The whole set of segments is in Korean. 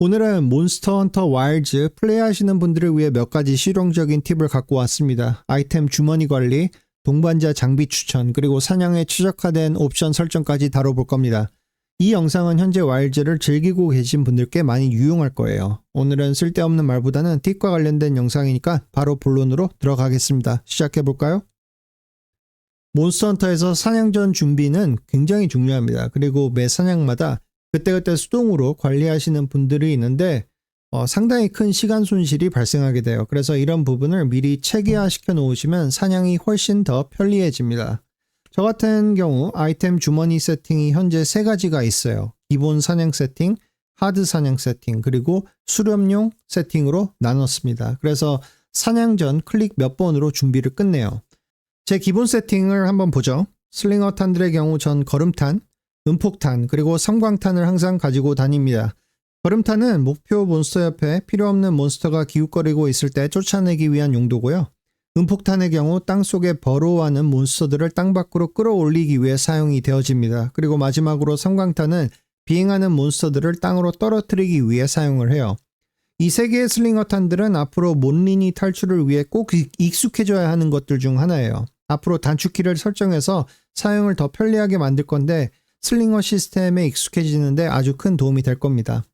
오늘은 몬스터 헌터 와일즈 플레이하시는 분들을 위해 몇 가지 실용적인 팁을 갖고 왔습니다. 아이템 주머니 관리, 동반자 장비 추천, 그리고 사냥에 최적화된 옵션 설정까지 다뤄볼 겁니다. 이 영상은 현재 와일즈를 즐기고 계신 분들께 많이 유용할 거예요. 오늘은 쓸데없는 말보다는 팁과 관련된 영상이니까 바로 본론으로 들어가겠습니다. 시작해볼까요? 몬스터 헌터에서 사냥 전 준비는 굉장히 중요합니다. 그리고 매 사냥마다 그때그때 수동으로 관리하시는 분들이 있는데 어, 상당히 큰 시간 손실이 발생하게 돼요. 그래서 이런 부분을 미리 체계화 시켜 놓으시면 사냥이 훨씬 더 편리해집니다. 저 같은 경우 아이템 주머니 세팅이 현재 세 가지가 있어요. 기본 사냥 세팅, 하드 사냥 세팅, 그리고 수렴용 세팅으로 나눴습니다. 그래서 사냥 전 클릭 몇 번으로 준비를 끝내요. 제 기본 세팅을 한번 보죠. 슬링어 탄들의 경우 전 걸음탄, 음폭탄, 그리고 섬광탄을 항상 가지고 다닙니다. 걸음탄은 목표 몬스터 옆에 필요 없는 몬스터가 기웃거리고 있을 때 쫓아내기 위한 용도고요. 음폭탄의 경우 땅 속에 버로워하는 몬스터들을 땅 밖으로 끌어올리기 위해 사용이 되어집니다. 그리고 마지막으로 섬광탄은 비행하는 몬스터들을 땅으로 떨어뜨리기 위해 사용을 해요. 이 세 개의 슬링어탄들은 앞으로 몬리니 탈출을 위해 꼭 익숙해져야 하는 것들 중 하나예요. 앞으로 단축키를 설정해서 사용을 더 편리하게 만들 건데 슬링어 시스템에 익숙해지는데 아주 큰 도움이 될 겁니다.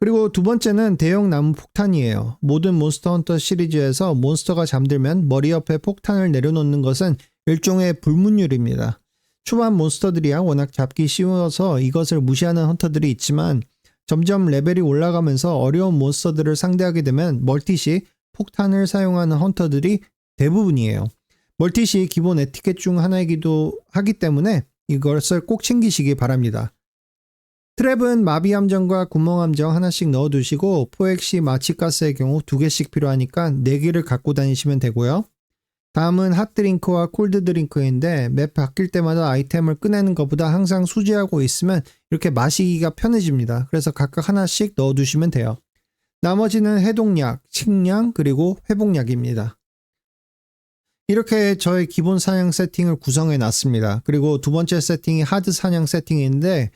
그리고 두 번째는 대형 나무 폭탄이에요. 모든 몬스터 헌터 시리즈에서 몬스터가 잠들면 머리 옆에 폭탄을 내려놓는 것은 일종의 불문율입니다. 초반 몬스터들이야 워낙 잡기 쉬워서 이것을 무시하는 헌터들이 있지만 점점 레벨이 올라가면서 어려운 몬스터들을 상대하게 되면 멀티시 폭탄을 사용하는 헌터들이 대부분이에요. 멀티시 기본 에티켓 중 하나이기도 하기 때문에 이것을 꼭 챙기시기 바랍니다. 트랩은 마비 함정과 구멍 함정 하나씩 넣어두시고 포획 시 마취가스의 경우 두 개씩 필요하니까 네 개를 갖고 다니시면 되고요. 다음은 핫드링크와 콜드드링크인데 맵 바뀔 때마다 아이템을 꺼내는 것보다 항상 수지하고 있으면 이렇게 마시기가 편해집니다. 그래서 각각 하나씩 넣어두시면 돼요. 나머지는 해독약, 식량, 그리고 회복약입니다. 이렇게 저의 기본 사냥 세팅을 구성해 놨습니다. 그리고 두 번째 세팅이 하드 사냥 세팅인데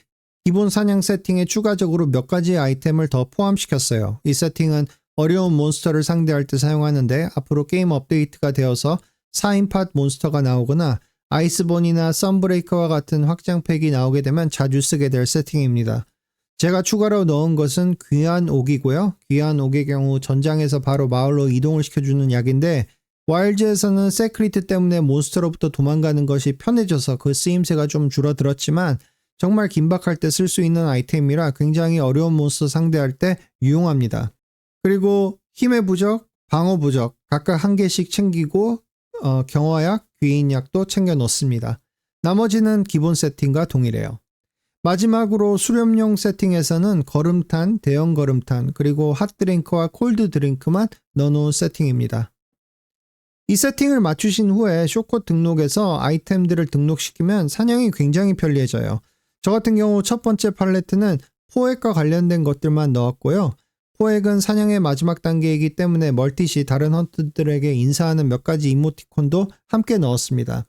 기본 사냥 세팅에 추가적으로 몇 가지 아이템을 더 포함시켰어요. 이 세팅은 어려운 몬스터를 상대할 때 사용하는데 앞으로 게임 업데이트가 되어서 4인팟 몬스터가 나오거나 아이스본이나 썬브레이커와 같은 확장팩이 나오게 되면 자주 쓰게 될 세팅입니다. 제가 추가로 넣은 것은 귀한 옥이고요. 귀한 옥의 경우 전장에서 바로 마을로 이동을 시켜주는 약인데 와일즈에서는 세크리트 때문에 몬스터로부터 도망가는 것이 편해져서 그 쓰임새가 좀 줄어들었지만 정말 긴박할 때 쓸 수 있는 아이템이라 굉장히 어려운 몬스터 상대할 때 유용합니다. 그리고 힘의 부적, 방어 부적 각각 한 개씩 챙기고 어, 경화약, 귀인약도 챙겨 놓습니다. 나머지는 기본 세팅과 동일해요. 마지막으로 수렴용 세팅에서는 걸음탄, 대형 걸음탄, 그리고 핫드링크와 콜드 드링크만 넣어놓은 세팅입니다. 이 세팅을 맞추신 후에 쇼컷 등록에서 아이템들을 등록시키면 사냥이 굉장히 편리해져요. 저 같은 경우 첫 번째 팔레트는 포획과 관련된 것들만 넣었고요. 포획은 사냥의 마지막 단계이기 때문에 멀티시 다른 헌트들에게 인사하는 몇 가지 이모티콘도 함께 넣었습니다.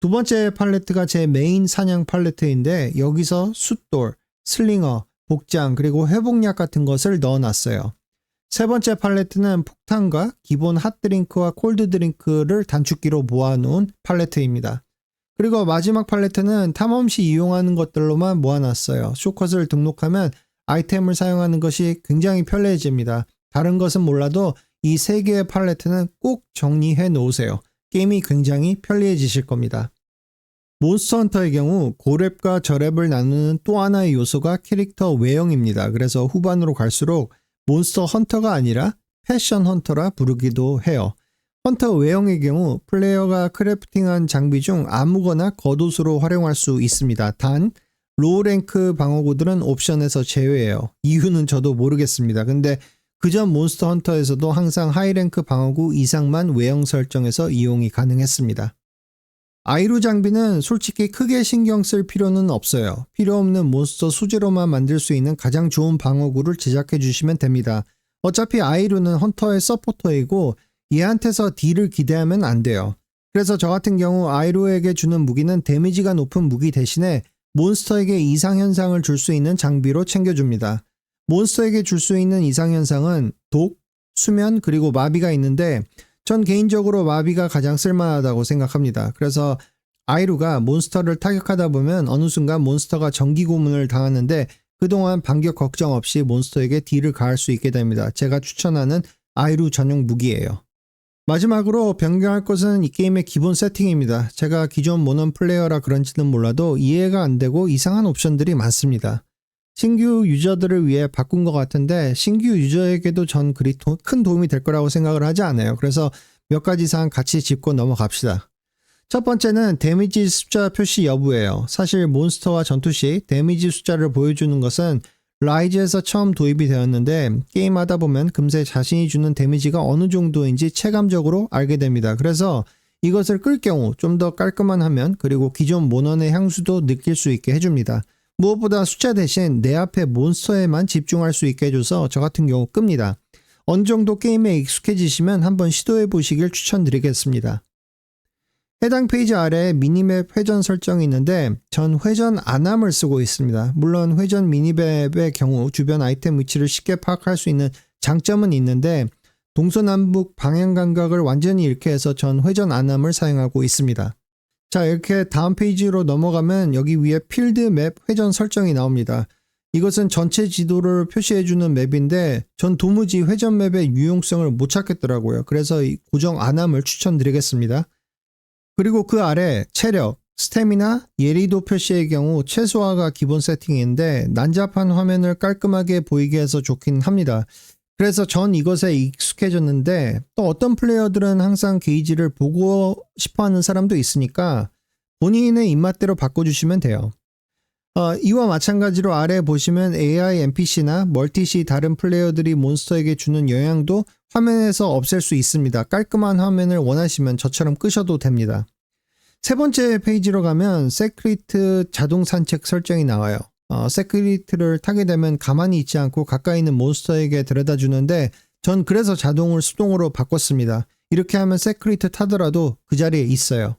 두 번째 팔레트가 제 메인 사냥 팔레트인데 여기서 숫돌, 슬링어, 복장 그리고 회복약 같은 것을 넣어놨어요. 세 번째 팔레트는 폭탄과 기본 핫드링크와 콜드드링크를 단축키로 모아놓은 팔레트입니다. 그리고 마지막 팔레트는 탐험시 이용하는 것들로만 모아놨어요. 쇼컷을 등록하면 아이템을 사용하는 것이 굉장히 편리해집니다. 다른 것은 몰라도 이 세 개의 팔레트는 꼭 정리해 놓으세요. 게임이 굉장히 편리해지실 겁니다. 몬스터 헌터의 경우 고랩과 저랩을 나누는 또 하나의 요소가 캐릭터 외형입니다. 그래서 후반으로 갈수록 몬스터 헌터가 아니라 패션 헌터라 부르기도 해요. 헌터 외형의 경우 플레이어가 크래프팅한 장비 중 아무거나 겉옷으로 활용할 수 있습니다. 단 로우 랭크 방어구들은 옵션에서 제외해요. 이유는 저도 모르겠습니다. 근데 그전 몬스터 헌터에서도 항상 하이랭크 방어구 이상만 외형 설정해서 이용이 가능했습니다. 아이루 장비는 솔직히 크게 신경 쓸 필요는 없어요. 필요 없는 몬스터 수제로만 만들 수 있는 가장 좋은 방어구를 제작해 주시면 됩니다. 어차피 아이루는 헌터의 서포터이고 얘한테서 딜을 기대하면 안 돼요. 그래서 저 같은 경우 아이루에게 주는 무기는 데미지가 높은 무기 대신에 몬스터에게 이상현상을 줄 수 있는 장비로 챙겨줍니다. 몬스터에게 줄 수 있는 이상현상은 독, 수면, 그리고 마비가 있는데 전 개인적으로 마비가 가장 쓸만하다고 생각합니다. 그래서 아이루가 몬스터를 타격하다 보면 어느 순간 몬스터가 전기 고문을 당하는데 그동안 반격 걱정 없이 몬스터에게 딜을 가할 수 있게 됩니다. 제가 추천하는 아이루 전용 무기예요. 마지막으로 변경할 것은 이 게임의 기본 세팅입니다. 제가 기존 모넌 플레이어라 그런지는 몰라도 이해가 안 되고 이상한 옵션들이 많습니다. 신규 유저들을 위해 바꾼 것 같은데 신규 유저에게도 전 그리 도- 큰 도움이 될 거라고 생각을 하지 않아요. 그래서 몇 가지 사항 같이 짚고 넘어갑시다. 첫 번째는 데미지 숫자 표시 여부예요. 사실 몬스터와 전투 시 데미지 숫자를 보여주는 것은 라이즈에서 처음 도입이 되었는데 게임하다 보면 금세 자신이 주는 데미지가 어느 정도인지 체감적으로 알게 됩니다. 그래서 이것을 끌 경우 좀 더 깔끔한 화면 그리고 기존 모넌의 향수도 느낄 수 있게 해줍니다. 무엇보다 숫자 대신 내 앞에 몬스터에만 집중할 수 있게 해줘서 저 같은 경우 끕니다. 어느 정도 게임에 익숙해지시면 한번 시도해 보시길 추천드리겠습니다. 해당 페이지 아래에 미니맵 회전 설정이 있는데 전 회전 안함을 쓰고 있습니다. 물론 회전 미니맵의 경우 주변 아이템 위치를 쉽게 파악할 수 있는 장점은 있는데 동서남북 방향 감각을 완전히 잃게 해서 전 회전 안함을 사용하고 있습니다. 자 이렇게 다음 페이지로 넘어가면 여기 위에 필드 맵 회전 설정이 나옵니다. 이것은 전체 지도를 표시해주는 맵인데 전 도무지 회전 맵의 유용성을 못 찾겠더라고요. 그래서 이 고정 안함을 추천드리겠습니다. 그리고 그 아래 체력, 스태미나, 예리도 표시의 경우 최소화가 기본 세팅인데 난잡한 화면을 깔끔하게 보이게 해서 좋긴 합니다. 그래서 전 이것에 익숙해졌는데 또 어떤 플레이어들은 항상 게이지를 보고 싶어 하는 사람도 있으니까 본인의 입맛대로 바꿔주시면 돼요. 어, 이와 마찬가지로 아래 보시면 AI NPC나 멀티시 다른 플레이어들이 몬스터에게 주는 영향도 화면에서 없앨 수 있습니다. 깔끔한 화면을 원하시면 저처럼 끄셔도 됩니다. 세 번째 페이지로 가면 세크리트 자동 산책 설정이 나와요. 어, 세크리트를 타게 되면 가만히 있지 않고 가까이 있는 몬스터에게 데려다 주는데 전 그래서 자동을 수동으로 바꿨습니다. 이렇게 하면 세크리트 타더라도 그 자리에 있어요.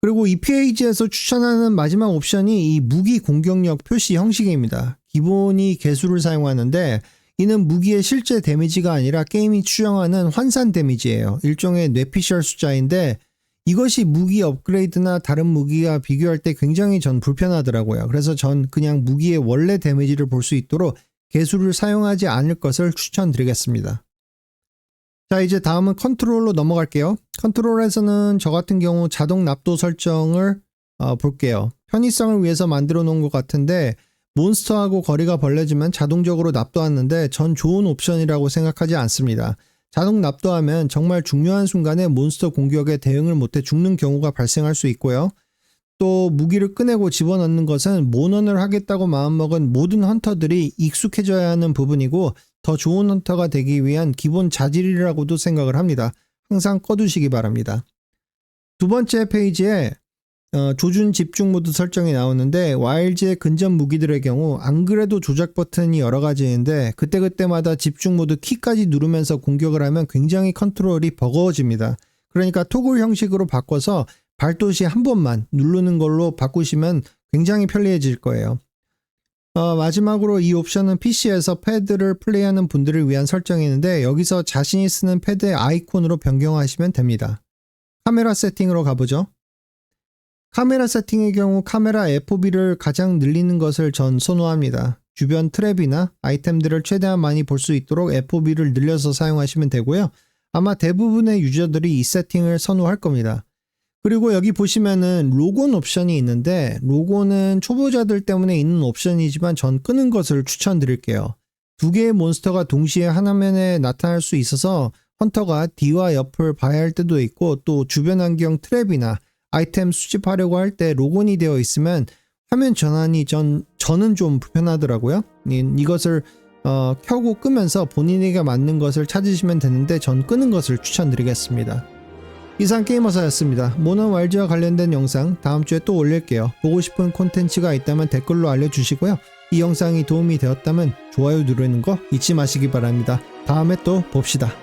그리고 이 페이지에서 추천하는 마지막 옵션이 이 무기 공격력 표시 형식입니다. 기본이 개수를 사용하는데 이는 무기의 실제 데미지가 아니라 게임이 추정하는 환산 데미지예요. 일종의 뇌피셜 숫자인데 이것이 무기 업그레이드나 다른 무기와 비교할 때 굉장히 전 불편하더라고요. 그래서 전 그냥 무기의 원래 데미지를 볼 수 있도록 개수를 사용하지 않을 것을 추천드리겠습니다. 자, 이제 다음은 컨트롤로 넘어갈게요. 컨트롤에서는 저 같은 경우 자동 납도 설정을 어, 볼게요. 편의성을 위해서 만들어 놓은 것 같은데 몬스터하고 거리가 벌려지면 자동적으로 납도하는데 전 좋은 옵션이라고 생각하지 않습니다. 자동 납도하면 정말 중요한 순간에 몬스터 공격에 대응을 못해 죽는 경우가 발생할 수 있고요. 또 무기를 꺼내고 집어넣는 것은 모넌을 하겠다고 마음먹은 모든 헌터들이 익숙해져야 하는 부분이고 더 좋은 헌터가 되기 위한 기본 자질이라고도 생각을 합니다. 항상 꺼두시기 바랍니다. 두 번째 페이지에 어, 조준 집중 모드 설정이 나오는데 와일즈의 근접 무기들의 경우 안 그래도 조작 버튼이 여러 가지인데 그때그때마다 집중 모드 키까지 누르면서 공격을 하면 굉장히 컨트롤이 버거워집니다. 그러니까 토글 형식으로 바꿔서 발도시 한 번만 누르는 걸로 바꾸시면 굉장히 편리해질 거예요. 어, 마지막으로 이 옵션은 PC에서 패드를 플레이하는 분들을 위한 설정이는데 여기서 자신이 쓰는 패드의 아이콘으로 변경하시면 됩니다. 카메라 세팅으로 가보죠. 카메라 세팅의 경우 카메라 FOV를 가장 늘리는 것을 전 선호합니다. 주변 트랩이나 아이템들을 최대한 많이 볼 수 있도록 FOV를 늘려서 사용하시면 되고요. 아마 대부분의 유저들이 이 세팅을 선호할 겁니다. 그리고 여기 보시면은 로곤 옵션이 있는데 로고는 초보자들 때문에 있는 옵션이지만 전 끄는 것을 추천드릴게요. 두 개의 몬스터가 동시에 한 화면에 나타날 수 있어서 헌터가 뒤와 옆을 봐야 할 때도 있고 또 주변 환경 트랩이나 아이템 수집하려고 할 때 로곤이 되어 있으면 화면 전환이 전 저는 좀 불편하더라고요. 이, 이것을 어, 켜고 끄면서 본인에게 맞는 것을 찾으시면 되는데 전 끄는 것을 추천드리겠습니다. 이상 게이머사였습니다. 모넌 와일즈와 관련된 영상 다음 주에 또 올릴게요. 보고 싶은 콘텐츠가 있다면 댓글로 알려주시고요. 이 영상이 도움이 되었다면 좋아요 누르는 거 잊지 마시기 바랍니다. 다음에 또 봅시다.